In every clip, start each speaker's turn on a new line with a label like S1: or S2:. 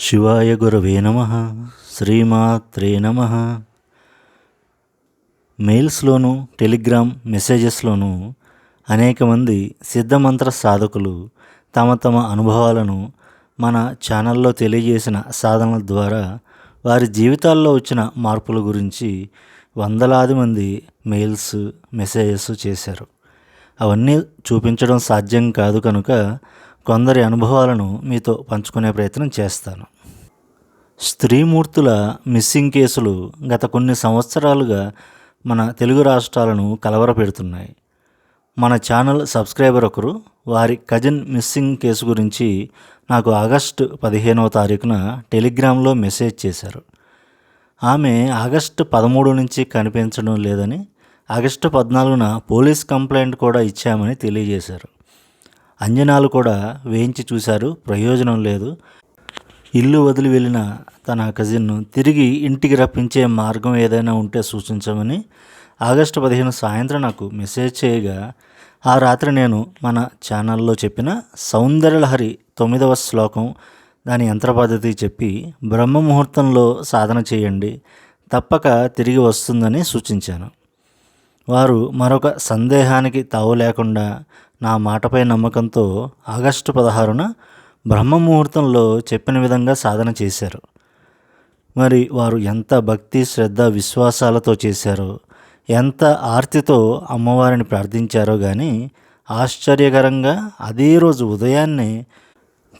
S1: శివాయ గురవే నమ శ్రీమాత్రే నమ. మెయిల్స్లోను టెలిగ్రామ్ మెసేజెస్లోనూ అనేక మంది సిద్ధమంత్ర సాధకులు తమ తమ అనుభవాలను మన ఛానల్లో తెలియజేసిన సాధనల ద్వారా వారి జీవితాల్లో వచ్చిన మార్పుల గురించి వందలాది మంది మెయిల్స్ మెసేజెస్ చేశారు. అవన్నీ చూపించడం సాధ్యం కాదు కనుక కొందరి అనుభవాలను మీతో పంచుకునే ప్రయత్నం చేస్తాను. స్త్రీమూర్తుల మిస్సింగ్ కేసులు గత కొన్ని సంవత్సరాలుగా మన తెలుగు రాష్ట్రాలను కలవరపెడుతున్నాయి. మన ఛానల్ సబ్స్క్రైబర్ ఒకరు వారి కజిన్ మిస్సింగ్ కేసు గురించి నాకు ఆగస్టు పదిహేనవ తారీఖున టెలిగ్రామ్లో మెసేజ్ చేశారు. ఆమె ఆగస్టు పదమూడు నుంచి కనిపించడం లేదని ఆగస్టు పద్నాలుగున పోలీస్ కంప్లైంట్ కూడా ఇచ్చామని తెలియజేశారు. అంజనాలు కూడా వేయించి చూశారు. ప్రయోజనం లేదు. ఇల్లు వదిలి వెళ్ళిన తన కజిన్ను తిరిగి ఇంటికి రప్పించే మార్గం ఏదైనా ఉంటే సూచించమని ఆగస్టు పదిహేను సాయంత్రం నాకు మెసేజ్ చేయగా ఆ రాత్రి నేను మన ఛానల్లో చెప్పిన సౌందర్యలహరి తొమ్మిదవ శ్లోకం దాని యంత్ర పద్ధతి చెప్పి బ్రహ్మ ముహూర్తంలో సాధన చేయండి. తప్పక తిరిగి వస్తుందని సూచించాను. వారు మరొక సందేహానికి తావు లేకుండా నా మాటపై నమ్మకంతో ఆగస్టు పదహారున బ్రహ్మ ముహూర్తంలో చెప్పిన విధంగా సాధన చేశారు. మరి వారు ఎంత భక్తి శ్రద్ధ విశ్వాసాలతో చేశారో ఎంత ఆర్తితో అమ్మవారిని ప్రార్థించారో కానీ ఆశ్చర్యకరంగా అదే రోజు ఉదయాన్నే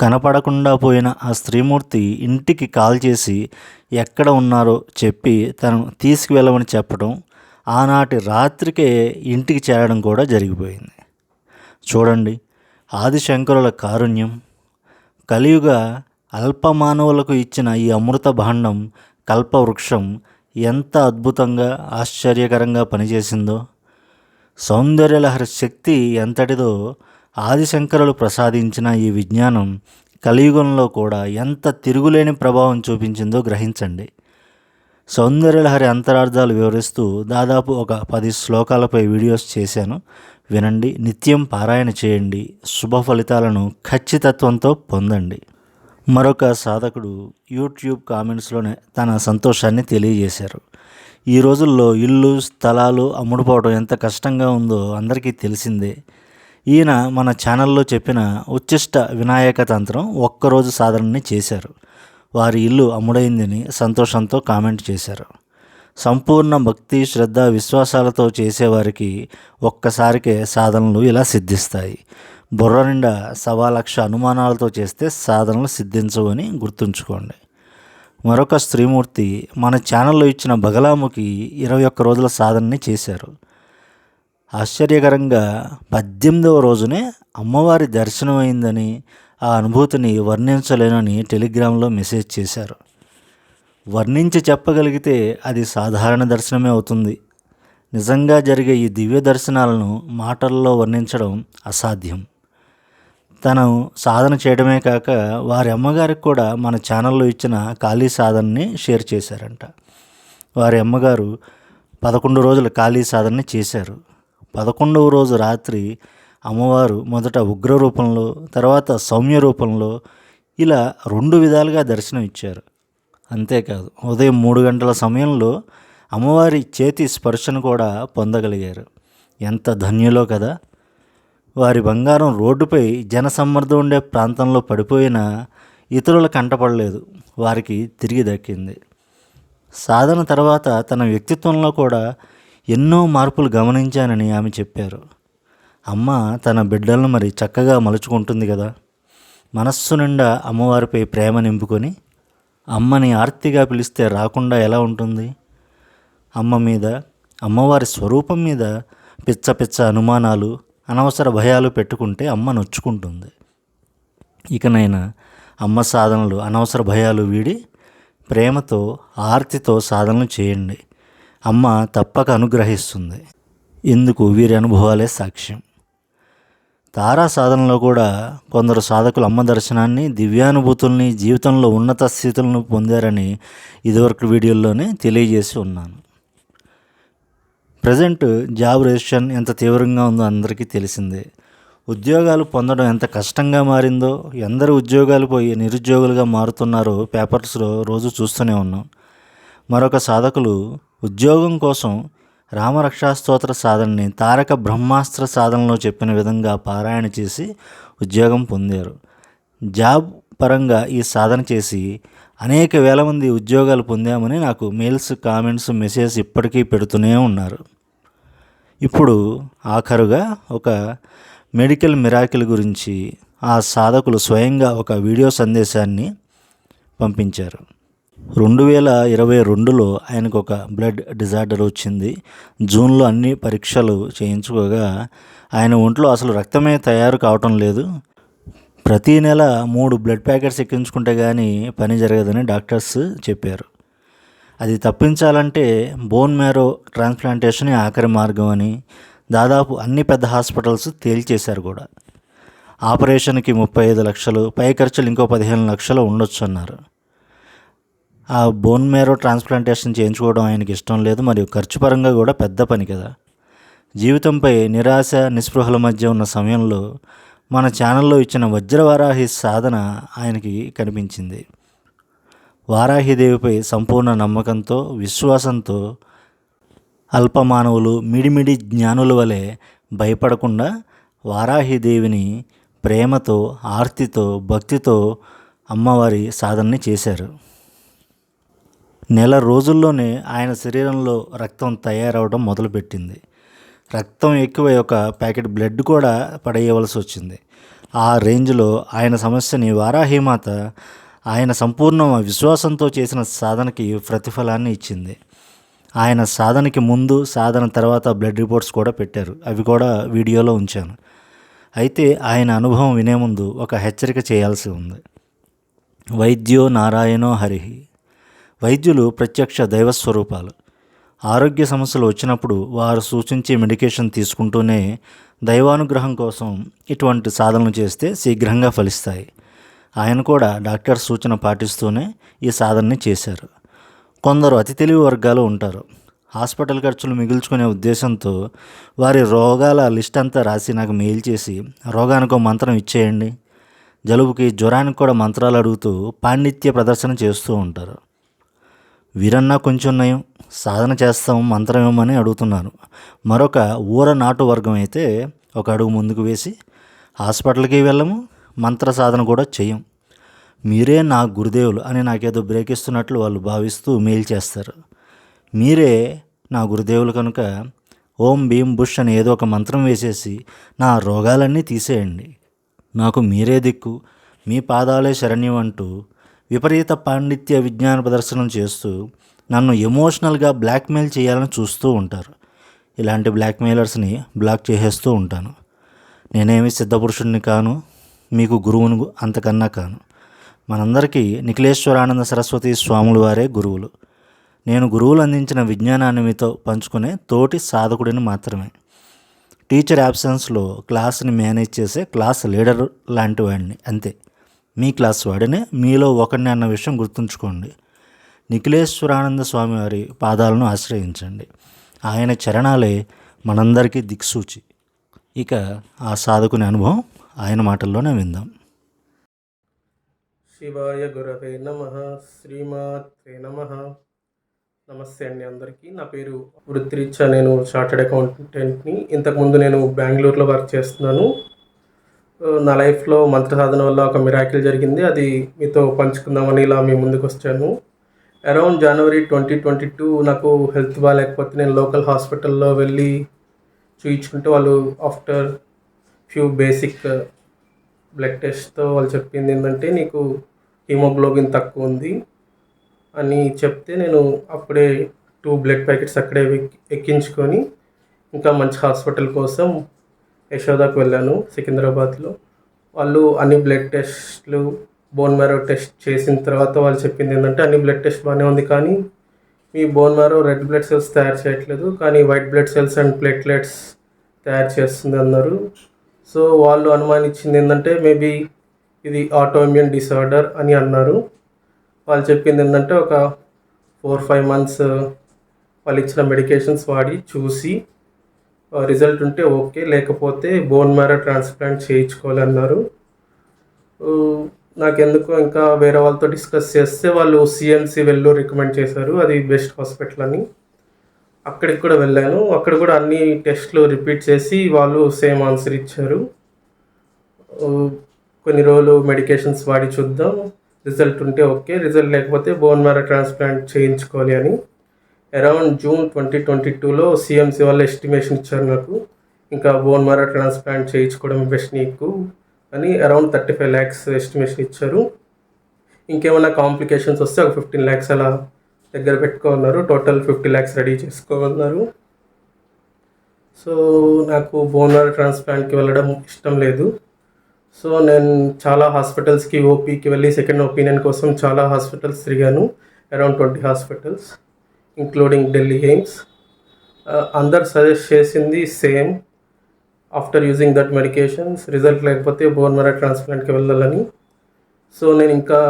S1: కనపడకుండా పోయిన ఆ స్త్రీమూర్తి ఇంటికి కాల్ చేసి ఎక్కడ ఉన్నారో చెప్పి తను తీసుకువెళ్ళమని చెప్పడం ఆనాటి రాత్రికే ఇంటికి చేరడం కూడా జరిగిపోయింది. చూడండి. ఆదిశంకరుల కారుణ్యం. కలియుగ అల్పమానవులకు ఇచ్చిన ఈ అమృత భాండం కల్పవృక్షం ఎంత అద్భుతంగా ఆశ్చర్యకరంగా పనిచేసిందో. సౌందర్యలహరి శక్తి ఎంతటిదో ఆదిశంకరులు ప్రసాదించిన ఈ విజ్ఞానం కలియుగంలో కూడా ఎంత తిరుగులేని ప్రభావం చూపించిందో గ్రహించండి. సౌందర్యలహరి అంతరార్థాలు వివరిస్తూ దాదాపు ఒక పది శ్లోకాలపై వీడియోస్ చేశాను. వినండి నిత్యం పారాయణ చేయండి శుభ ఫలితాలను ఖచ్చితత్వంతో పొందండి. మరొక సాధకుడు యూట్యూబ్ కామెంట్స్లోనే తన సంతోషాన్ని తెలియజేశారు. ఈ రోజుల్లో ఇల్లు స్థలాలు అమ్ముడుపోవడం ఎంత కష్టంగా ఉందో అందరికీ తెలిసిందే. ఈయన మన ఛానల్లో చెప్పిన ఉచ్చిష్ట వినాయక తంత్రం ఒక్కరోజు సాధనని చేశారు. వారి ఇల్లు అమ్ముడైందని సంతోషంతో కామెంట్ చేశారు. సంపూర్ణ భక్తి శ్రద్ధ విశ్వాసాలతో చేసేవారికి ఒక్కసారికే సాధనలు ఇలా సిద్ధిస్తాయి. బుర్ర నిండా సవా లక్ష అనుమానాలతో చేస్తే సాధనలు సిద్ధించవని గుర్తుంచుకోండి. మరొక స్త్రీమూర్తి మన ఛానల్లో ఇచ్చిన బగలాముకి ఇరవై ఒక్క రోజుల సాధనని చేశారు. ఆశ్చర్యకరంగా పద్దెనిమిదవ రోజునే అమ్మవారి దర్శనం అయిందని ఆ అనుభూతిని వర్ణించలేనని టెలిగ్రామ్లో మెసేజ్ చేశారు. వర్ణించి చెప్పగలిగితే అది సాధారణ దర్శనమే అవుతుంది. నిజంగా జరిగే ఈ దివ్య దర్శనాలను మాటల్లో వర్ణించడం అసాధ్యం. తను సాధన చేయడమే కాక వారి అమ్మగారికి కూడా మన ఛానల్లో ఇచ్చిన ఖాళీ సాధనని షేర్ చేశారంట. వారి అమ్మగారు పదకొండు రోజుల ఖాళీ సాధనని చేశారు. పదకొండవ రోజు రాత్రి అమ్మవారు మొదట ఉగ్ర రూపంలో తర్వాత సౌమ్య రూపంలో ఇలా రెండు విధాలుగా దర్శనం ఇచ్చారు అంతేకాదు ఉదయం మూడు గంటల సమయంలో అమ్మవారి చేతి స్పర్శను కూడా పొందగలిగారు. ఎంత ధన్యులో కదా! వారి బంగారం రోడ్డుపై జనసమ్మర్దం ఉండే ప్రాంతంలో పడిపోయినా ఇతరుల కంటపడలేదు వారికి తిరిగి దక్కింది. సాధన తర్వాత తన వ్యక్తిత్వంలో కూడా ఎన్నో మార్పులు గమనించానని ఆమె చెప్పారు. అమ్మ తన బిడ్డలను మరి చక్కగా మలుచుకుంటుంది కదా! మనస్సు నిండా అమ్మవారిపై ప్రేమ నింపుకొని అమ్మని ఆర్తిగా పిలిస్తే రాకుండా ఎలా ఉంటుంది? అమ్మ మీద అమ్మవారి స్వరూపం మీద పిచ్చ పిచ్చ అనుమానాలు అనవసర భయాలు పెట్టుకుంటే అమ్మ నొచ్చుకుంటుంది. ఇకనైనా అమ్మ సాధనలు అనవసర భయాలు వీడి ప్రేమతో ఆర్తితో సాధనలు చేయండి. అమ్మ తప్పక అనుగ్రహిస్తుంది. ఇందుకు వీరి అనుభవాలే సాక్ష్యం. తారా సాధనలో కూడా కొందరు సాధకులు అమ్మ దర్శనాన్ని దివ్యానుభూతుల్ని జీవితంలో ఉన్నత స్థితులను పొందారని ఇదివరకు వీడియోల్లోనే తెలియజేసి ఉన్నాను. ప్రజెంట్ జాబ్ రిజిస్ట్రేషన్ ఎంత తీవ్రంగా ఉందో అందరికీ తెలిసిందే. ఉద్యోగాలు పొందడం ఎంత కష్టంగా మారిందో ఎందరు ఉద్యోగాలు పోయి నిరుద్యోగులుగా మారుతున్నారో పేపర్స్లో రోజు చూస్తూనే ఉన్నాం. మరొక సాధకులు ఉద్యోగం కోసం రామరక్షాస్తోత్ర సాధనని తారక బ్రహ్మాస్త్ర సాధనలో చెప్పిన విధంగా పారాయణ చేసి ఉద్యోగం పొందారు. జాబ్ పరంగా ఈ సాధన చేసి అనేక వేల మంది ఉద్యోగాలు పొందామని నాకు మెయిల్స్ కామెంట్స్ మెసేజ్ ఇప్పటికీ పెడుతూనే ఉన్నారు. ఇప్పుడు ఆఖరుగా ఒక మెడికల్ మిరాకిల్ గురించి ఆ సాధకులు స్వయంగా ఒక వీడియో సందేశాన్ని పంపించారు. రెండు వేల ఇరవై రెండులో ఆయనకు ఒక బ్లడ్ డిజార్డర్ వచ్చింది. జూన్లో అన్ని పరీక్షలు చేయించుకోగా ఆయన ఒంట్లో అసలు రక్తమే తయారు కావటం లేదు. ప్రతీ నెల మూడు బ్లడ్ ప్యాకెట్స్ ఎక్కించుకుంటే కానీ పని జరగదని డాక్టర్స్ చెప్పారు. అది తప్పించాలంటే బోన్ మ్యారో ట్రాన్స్ప్లాంటేషన్ ఆఖరి మార్గం అని దాదాపు అన్ని పెద్ద హాస్పిటల్స్ తేల్చేశారు కూడా. ఆపరేషన్కి ముప్పై ఐదు లక్షలు పై ఖర్చులు ఇంకో పదిహేను లక్షలు ఉండొచ్చు అన్నారు ఆ బోన్ మేరో ట్రాన్స్ప్లాంటేషన్ చేయించుకోవడం ఆయనకి ఇష్టం లేదు మరియు ఖర్చు పరంగా కూడా పెద్ద పని కదా. జీవితంపై నిరాశ నిస్పృహల మధ్య ఉన్న సమయంలో మన ఛానల్లో ఇచ్చిన వజ్రవారాహి సాధన ఆయనకి కనిపించింది. వారాహిదేవిపై సంపూర్ణ నమ్మకంతో విశ్వాసంతో అల్పమానవులు మిడిమిడి జ్ఞానుల వలె భయపడకుండా వారాహిదేవిని ప్రేమతో ఆర్తితో భక్తితో అమ్మవారి సాధనని చేశారు. నెల రోజుల్లోనే ఆయన శరీరంలో రక్తం తయారవడం మొదలుపెట్టింది. రక్తం ఎక్కువై ఒక ప్యాకెట్ బ్లడ్ కూడా పడేయవలసి వచ్చింది. ఆ రేంజ్లో ఆయన సమస్యని వారాహిమాత ఆయన సంపూర్ణ విశ్వాసంతో చేసిన సాధనకి ప్రతిఫలాన్ని ఇచ్చింది. ఆయన సాధనకి ముందు సాధన తర్వాత బ్లడ్ రిపోర్ట్స్ కూడా పెట్టారు. అవి కూడా వీడియోలో ఉంచాను. అయితే ఆయన అనుభవం వినే ముందు ఒక హెచ్చరిక చేయాల్సి ఉంది. వైద్యో నారాయణో హరిహి వైద్యులు ప్రత్యక్ష దైవస్వరూపాలు. ఆరోగ్య సమస్యలు వచ్చినప్పుడు వారు సూచించే మెడికేషన్ తీసుకుంటూనే దైవానుగ్రహం కోసం ఇటువంటి సాధనలు చేస్తే శీఘ్రంగా ఫలిస్తాయి. ఆయన కూడా డాక్టర్ సూచన పాటిస్తూనే ఈ సాధనని చేశారు. కొందరు అతి తెలివి వర్గాలు ఉంటారు. హాస్పిటల్ ఖర్చులు మిగుల్చుకునే ఉద్దేశంతో వారి రోగాల లిస్ట్ అంతా రాసి నాకు మెయిల్ చేసి రోగానికి మంత్రం ఇచ్చేయండి. జలుబుకి జ్వరానికి కూడా మంత్రాలు అడుగుతూ పాండిత్య ప్రదర్శన చేస్తూ ఉంటారు. వీరన్నా కొంచెం నయం సాధన చేస్తాం మంత్రం ఇవ్వమని అడుగుతున్నారు. మరొక ఊర నాటు వర్గం అయితే ఒక అడుగు ముందుకు వేసి హాస్పిటల్కి వెళ్ళము మంత్ర సాధన కూడా చెయ్యం మీరే నా గురుదేవులు అని నాకేదో బ్రేక్ ఇస్తున్నట్లు వాళ్ళు భావిస్తూ మెయిల్ చేస్తారు. మీరే నా గురుదేవులు కనుక ఓం భీం బుష్ అని ఏదో ఒక మంత్రం వేసేసి నా రోగాలన్నీ తీసేయండి. నాకు మీరే దిక్కు మీ పాదాలే శరణ్యం అంటూ విపరీత పాండిత్య విజ్ఞాన ప్రదర్శనం చేస్తూ నన్ను ఎమోషనల్గా బ్లాక్మెయిల్ చేయాలని చూస్తూ ఉంటారు. ఇలాంటి బ్లాక్మెయిలర్స్ని బ్లాక్ చేసేస్తూ ఉంటాను. నేనేమి సిద్ధపురుషుడిని కాను మీకు గురువును అంతకన్నా కాను. మనందరికీ నిఖిలేశ్వరానంద సరస్వతి స్వాములు వారే గురువులు. నేను గురువులు అందించిన విజ్ఞానాన్ని మీతో పంచుకునే తోటి సాధకుడిని మాత్రమే. టీచర్ యాబ్సెన్స్లో క్లాస్ని మేనేజ్ చేసే క్లాస్ లీడర్ లాంటి వాడిని అంతే. మీ క్లాస్ వాడినే మీలో ఒకరిని అన్న విషయం గుర్తుంచుకోండి. నిఖిలేశ్వరానంద స్వామి వారి పాదాలను ఆశ్రయించండి. ఆయన చరణాలే మనందరికీ దిక్సూచి. ఇక ఆ సాధకుని అనుభవం ఆయన మాటల్లోనే విందాం.
S2: శివాయ గురవే నమ. శ్రీమాత్రే నమ. నమస్తే అండి అందరికీ. నా పేరు వృత్తిరీత్యా. నేను చార్టెడ్ అకౌంటెంట్ని. ఇంతకుముందు నేను బెంగళూరులో వర్క్ చేస్తున్నాను. నా లైఫ్లో మంత్ర సాధన వల్ల ఒక మిరాకిల్ జరిగింది. అది మీతో పంచుకుందామని ఇలా మీ ముందుకు వచ్చాను. Around January twenty twenty two నాకు హెల్త్ బాగాలేకపోతే నేను లోకల్ హాస్పిటల్లో వెళ్ళి చూయించుకుంటే వాళ్ళు ఆఫ్టర్ ఫ్యూ బేసిక్ బ్లడ్ టెస్ట్తో వాళ్ళు చెప్పింది ఏంటంటే నీకు హీమోగ్లోబిన్ తక్కువ ఉంది అని చెప్తే నేను అప్పుడే టూ బ్లడ్ ప్యాకెట్స్ అక్కడే ఎక్కి- ఎక్కించుకొని ఇంకా మంచి హాస్పిటల్ కోసం యశోదాకు వెళ్ళాను సికింద్రాబాద్లో. వాళ్ళు అన్ని బ్లడ్ టెస్ట్లు బోన్ మ్యారో టెస్ట్ చేసిన తర్వాత వాళ్ళు చెప్పింది ఏంటంటే అన్ని బ్లడ్ టెస్ట్ బాగానే ఉంది కానీ మీ bone marrow red blood cells తయారు చేయట్లేదు కానీ white blood cells and platelets తయారు చేస్తుంది అన్నారు. సో వాళ్ళు అనుమానించింది ఏంటంటే మేబీ ఇది ఆటోఇమ్యూన్ డిసార్డర్ అని అన్నారు. వాళ్ళు చెప్పింది ఏంటంటే ఒక ఫోర్ ఫైవ్ మంత్స్ వాళ్ళు ఇచ్చిన మెడికేషన్స్ వాడి చూసి రిజల్ట్ ఉంటే ఓకే లేకపోతే బోన్ మ్యారో ట్రాన్స్ప్లాంట్ చేయించుకోవాలన్నారు. నాకెందుకు ఇంకా వేరే వాళ్ళతో డిస్కస్ చేస్తే వాళ్ళు సిఎంసి వెళ్ళు రికమెండ్ చేశారు అది బెస్ట్ హాస్పిటల్ అని. అక్కడికి కూడా వెళ్ళాను అక్కడ కూడా అన్ని టెస్ట్లు రిపీట్ చేసి వాళ్ళు సేమ్ ఆన్సర్ ఇచ్చారు. కొన్ని రోజులు మెడికేషన్స్ వాడి చూద్దాం రిజల్ట్ ఉంటే ఓకే రిజల్ట్ లేకపోతే బోన్ మ్యారో ట్రాన్స్ప్లాంట్ చేయించుకోవాలి అని. అరౌండ్ జూన్ ట్వంటీ ట్వంటీ టూలో సిఎంసి వాళ్ళు ఎస్టిమేషన్ ఇచ్చారు నాకు. ఇంకా బోన్ మ్యారో ట్రాన్స్ప్లాంట్ చేయించుకోవడం బెస్ట్ నీకు అని around thirty five lakhs estimation ఇచ్చారు. ఇంకేమైనా కాంప్లికేషన్స్ వస్తే ఒక ఫిఫ్టీన్ ల్యాక్స్ అలా దగ్గర పెట్టుకోన్నారు టోటల్ ఫిఫ్టీ ల్యాక్స్ రెడీ చేసుకోమన్నారు. సో నాకు బోన్ ట్రాన్స్ప్లాంట్కి వెళ్ళడం ఇష్టం లేదు. సో నేను చాలా హాస్పిటల్స్కి ఓపీకి వెళ్ళి సెకండ్ ఒపీనియన్ కోసం చాలా హాస్పిటల్స్ తిరిగాను. Around twenty hospitals. Including Delhi AIIMS అందరు సజెస్ట్ చేసింది same after using that medications result లేకపోతే బోన్ మెరా ట్రాన్స్ప్లాంట్కి వెళ్ళాలని. సో నేను ఇంకా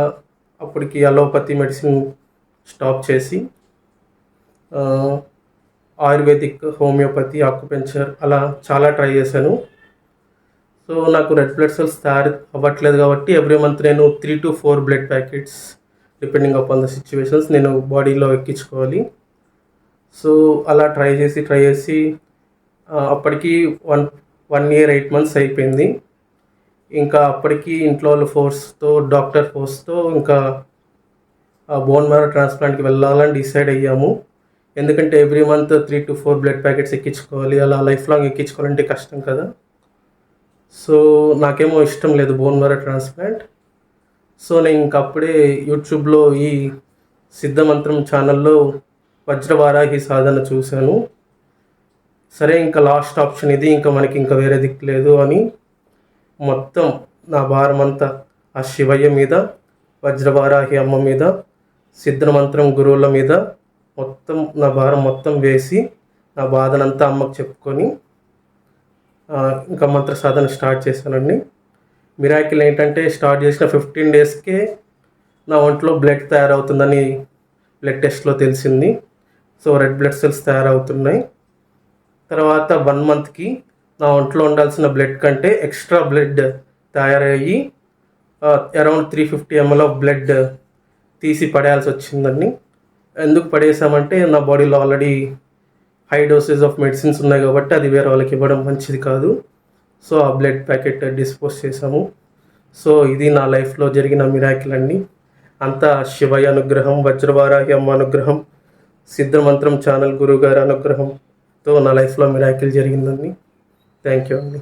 S2: అప్పటికి అలోపతి మెడిసిన్ స్టాప్ చేసి ఆయుర్వేదిక్ హోమియోపతి ఆక్యుపెంచర్ అలా చాలా ట్రై చేశాను. సో నాకు రెడ్ బ్లడ్ సెల్స్ తయారు అవ్వట్లేదు కాబట్టి ఎవ్రీ మంత్ నేను three to four blood packets depending upon the situations నేను బాడీలో ఎక్కించుకోవాలి. సో అలా ట్రై చేసి ట్రై చేసి అప్పటికి one one year eight months అయిపోయింది. ఇంకా అప్పటికి ఇంట్లో వాళ్ళ ఫోర్స్తో డాక్టర్ ఫోర్స్తో ఇంకా బోన్ మ్యారో ట్రాన్స్ప్లాంట్కి వెళ్ళాలని డిసైడ్ అయ్యాము. ఎందుకంటే every month three to four blood packets ఎక్కించుకోవాలి. అలా లైఫ్ లాంగ్ ఎక్కించుకోవాలంటే కష్టం కదా. సో నాకేమో ఇష్టం లేదు బోన్ మ్యారో ట్రాన్స్ప్లాంట్ సో నేను ఇంక అప్పుడే యూట్యూబ్లో ఈ సిద్ధమంత్రం ఛానల్లో వజ్రవారాహి సాధన చూశాను. సరే ఇంకా లాస్ట్ ఆప్షన్ ఇది ఇంకా మనకి ఇంకా వేరే దిక్కు లేదు అని మొత్తం నా భారం అంతా ఆ శివయ్య మీద వజ్రవారాహి అమ్మ మీద సిద్ధమంత్రం గురువుల మీద మొత్తం నా భారం మొత్తం వేసి నా బాధనంతా అమ్మకు చెప్పుకొని ఇంకా మంత్ర సాధన స్టార్ట్ చేశానండి. మిరాకిల్ ఏంటంటే స్టార్ట్ చేసిన ఫిఫ్టీన్ డేస్కే నా ఒంట్లో బ్లడ్ తయారవుతుందని బ్లడ్ టెస్ట్లో తెలిసింది. సో రెడ్ బ్లడ్ సెల్స్ తయారవుతున్నాయి. తర్వాత వన్ మంత్కి నా ఒంట్లో ఉండాల్సిన బ్లడ్ కంటే ఎక్స్ట్రా బ్లడ్ తయారయ్యి around three fifty ml of blood తీసి పడేయాల్సి వచ్చిందండి. ఎందుకు పడేసామంటే నా బాడీలో already high dosage of medicines ఉన్నాయి కాబట్టి అది వేరే వాళ్ళకి ఇవ్వడం మంచిది కాదు. సో ఆ బ్లడ్ ప్యాకెట్ డిస్పోజ్ చేసాము సో ఇది నా లైఫ్లో జరిగిన మిరాకిల్ అండి. అంతా శివయ్య అనుగ్రహం వజ్రవారాహి అమ్మ అనుగ్రహం సిద్ధమంత్రం ఛానల్ గురువు గారి అనుగ్రహంతో నా లైఫ్లో మిరాకిల్ జరిగిందండి. థ్యాంక్ యూ అండి.